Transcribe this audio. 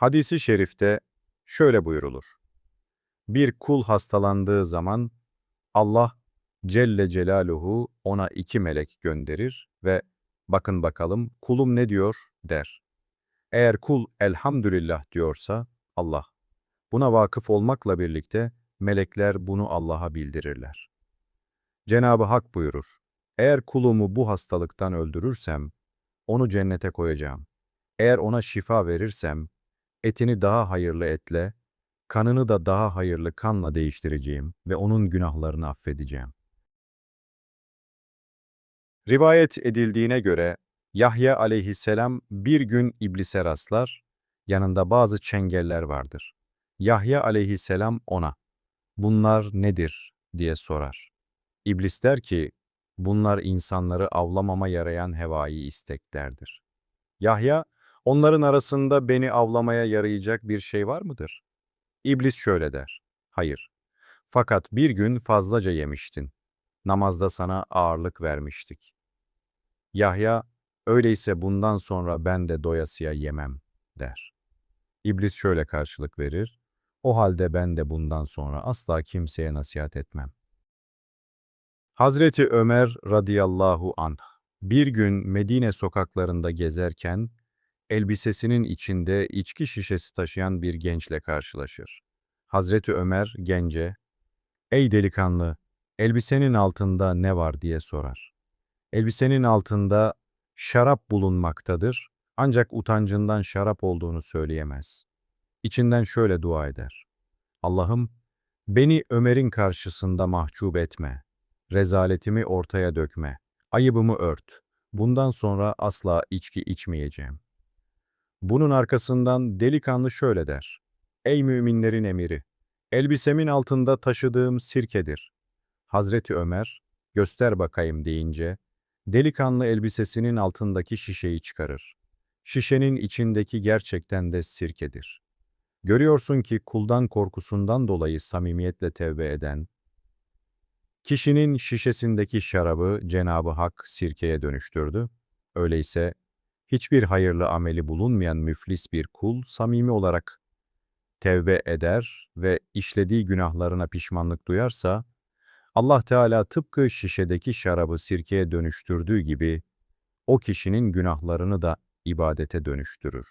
Hadisi şerifte şöyle buyurulur. Bir kul hastalandığı zaman Allah Celle Celaluhu ona iki melek gönderir ve bakın bakalım kulum ne diyor der. Eğer kul elhamdülillah diyorsa Allah. Buna vakıf olmakla birlikte melekler bunu Allah'a bildirirler. Cenabı Hak buyurur. Eğer kulumu bu hastalıktan öldürürsem onu cennete koyacağım. Eğer ona şifa verirsem etini daha hayırlı etle, kanını da daha hayırlı kanla değiştireceğim ve onun günahlarını affedeceğim. Rivayet edildiğine göre Yahya aleyhisselam bir gün iblise rastlar, yanında bazı çengeller vardır. Yahya aleyhisselam ona, bunlar nedir diye sorar. İblis der ki, bunlar insanları avlamama yarayan hevai isteklerdir. Yahya, onların arasında beni avlamaya yarayacak bir şey var mıdır? İblis şöyle der, hayır. Fakat bir gün fazlaca yemiştin. Namazda sana ağırlık vermiştik. Yahya, öyleyse bundan sonra ben de doyasıya yemem, der. İblis şöyle karşılık verir, o halde ben de bundan sonra asla kimseye nasihat etmem. Hazreti Ömer radıyallahu anh bir gün Medine sokaklarında gezerken elbisesinin içinde içki şişesi taşıyan bir gençle karşılaşır. Hazreti Ömer gence, "Ey delikanlı, elbisenin altında ne var?" diye sorar. Elbisenin altında şarap bulunmaktadır ancak utancından şarap olduğunu söyleyemez. İçinden şöyle dua eder. Allah'ım, beni Ömer'in karşısında mahcup etme. Rezaletimi ortaya dökme. Ayıbımı ört. Bundan sonra asla içki içmeyeceğim. Bunun arkasından delikanlı şöyle der. Ey müminlerin emiri! Elbisemin altında taşıdığım sirkedir. Hazreti Ömer, göster bakayım deyince, delikanlı elbisesinin altındaki şişeyi çıkarır. Şişenin içindeki gerçekten de sirkedir. Görüyorsun ki kuldan korkusundan dolayı samimiyetle tevbe eden, kişinin şişesindeki şarabı Cenabı Hak sirkeye dönüştürdü. Öyleyse hiçbir hayırlı ameli bulunmayan müflis bir kul samimi olarak tevbe eder ve işlediği günahlarına pişmanlık duyarsa, Allah Teala tıpkı şişedeki şarabı sirkeye dönüştürdüğü gibi o kişinin günahlarını da ibadete dönüştürür.